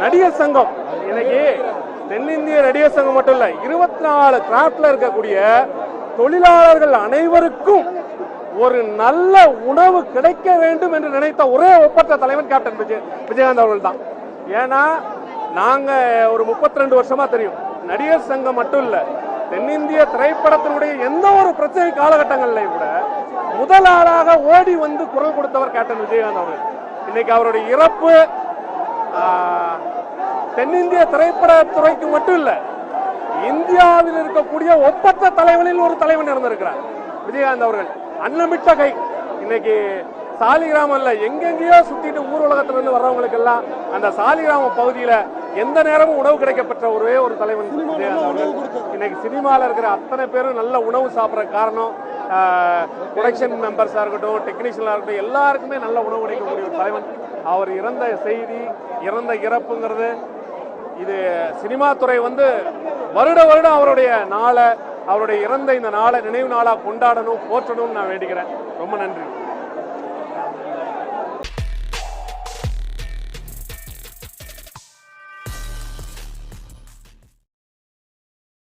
நடிகர் சங்கம். இன்னைக்கு தென்னிந்திய நடிகர் சங்கம் மட்டும் இல்ல இருபத்தி நாலு கிராப்ட்ல இருக்கக்கூடிய தொழிலாளர்கள் அனைவருக்கும் ஒரு நல்ல உணவு கிடைக்க வேண்டும் என்று நினைத்த ஒரே ஒப்பற்ற தலைவன் கேப்டன் விஜய் விஜயகாந்த் அவர்கள் தான் ஏன்னா நாங்க ஒரு 32 வருஷமா தெரியும் நடிகர் சங்கம் மட்டும் இல்ல தென்னிந்திய திரைப்படத்தினுடைய எந்த ஒரு பிரச்சனை காலகட்டங்கள்லையும் கூட முதலாளாக ஓடி வந்து குரல் கொடுத்தவர் கேப்டன் விஜயகாந்த் அவர்கள். இன்னைக்கு அவருடைய இறப்பு தென்னிந்திய திரைப்படத்துறைக்கு மட்டும் இல்ல இந்தியாவில் இருக்கக்கூடிய ஒப்பற்ற தலைவனில் ஒரு தலைவன் இருந்திருக்கிறார். விஜயகாந்த் அவர்கள் அன்னமிட்ட கை. இன்னைக்கு சாலிகிராமம் இல்ல எங்கெங்கேயோ சுத்திட்டு ஊர் உலகத்துல இருந்து வர்றவங்களுக்கு எல்லாம் அந்த சாலிகிராமம் பகுதியில எந்த நேரமும் உணவு கிடைக்கப்பெற்ற ஒரே ஒரு தலைவன் இன்னைக்கு சினிமால இருக்கிற அத்தனை பேரும் நல்ல உணவு சாப்பிட்ற காரணம் ப்ரொடக்ஷன் மெம்பர்ஸா இருக்கட்டும் டெக்னீஷியனா இருக்கட்டும் எல்லாருக்குமே நல்ல உணவு கிடைக்கக்கூடிய ஒரு தலைவன். அவர் இறந்த செய்தி இறந்த இறப்புங்கிறது இது சினிமா துறை வந்து வருட வருடம் அவருடைய நாளை அவருடைய இறந்த இந்த நாளை நினைவு நாளாக கொண்டாடணும் போற்றணும்னு நான் வேண்டிக்கிறேன். ரொம்ப நன்றி.